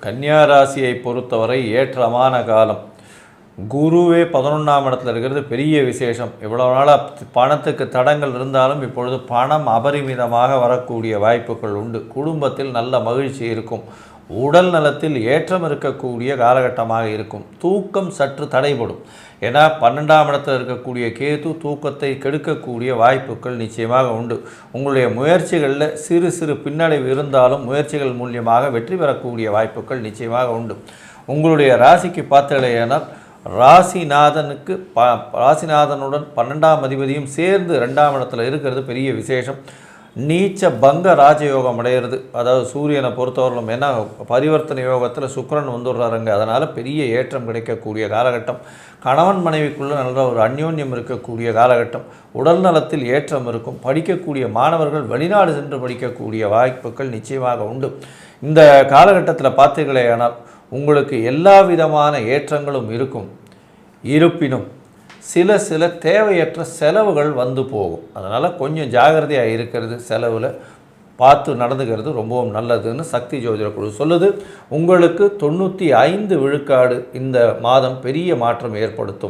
கன்னியா ராசியை பொறுத்தவரை ஏற்றமான காலம். குருவே பதினொன்றாம் இடத்துல இருக்கிறது. பெரிய விசேஷம். இவ்வளோ நாளாக பணத்துக்கு தடங்கள் இருந்தாலும் இப்பொழுது பணம் அபரிமிதமாக வரக்கூடிய வாய்ப்புகள் உண்டு. குடும்பத்தில் நல்ல மகிழ்ச்சி இருக்கும். உடல் நலத்தில் ஏற்றம் இருக்கக்கூடிய காலகட்டமாக இருக்கும். தூக்கம் சற்று தடைபடும். ஏன்னா பன்னெண்டாம் இடத்தில் இருக்கக்கூடிய கேது தூக்கத்தை கெடுக்கக்கூடிய வாய்ப்புகள் நிச்சயமாக உண்டு. உங்களுடைய முயற்சிகளில் சிறு சிறு பின்னடைவு இருந்தாலும் முயற்சிகள் மூலியமாக வெற்றி பெறக்கூடிய வாய்ப்புகள் நிச்சயமாக உண்டு. உங்களுடைய ராசிக்கு பார்த்தலையானால் ராசிநாதனுக்கு ப ராசிநாதனுடன் பன்னெண்டாம் அதிபதியும் சேர்ந்து ரெண்டாம் இடத்துல இருக்கிறது பெரிய விசேஷம். நீச்ச பங்க ராஜயோகம் அடையிறது. அதாவது சூரியனை பொறுத்தவரையிலும் ஏன்னா பரிவர்த்தனை யோகத்தில் சுக்கரன் வந்துடுறாருங்க. அதனால் பெரிய ஏற்றம் கிடைக்கக்கூடிய காலகட்டம். கணவன் மனைவிக்குள்ளே நல்ல ஒரு அந்யோன்யம் இருக்கக்கூடிய காலகட்டம். உடல் நலத்தில் ஏற்றம் இருக்கும். படிக்கக்கூடிய மாணவர்கள் வெளிநாடு சென்று படிக்கக்கூடிய வாய்ப்புகள் நிச்சயமாக உண்டு. இந்த காலகட்டத்தில் பார்த்தீர்களேயானால் உங்களுக்கு எல்லா விதமான ஏற்றங்களும் இருக்கும். இருப்பினும் சில சில தேவையற்ற செலவுகள் வந்து போகும். அதனால் கொஞ்சம் ஜாகிரதையாக இருக்கிறது செலவில் பார்த்து நடந்துக்கிறது ரொம்பவும் நல்லதுன்னு சக்தி ஜோதிட குழு சொல்லுது. உங்களுக்கு தொண்ணூற்றி ஐந்து விழுக்காடு இந்த மாதம் பெரிய மாற்றம் ஏற்படுத்தும்.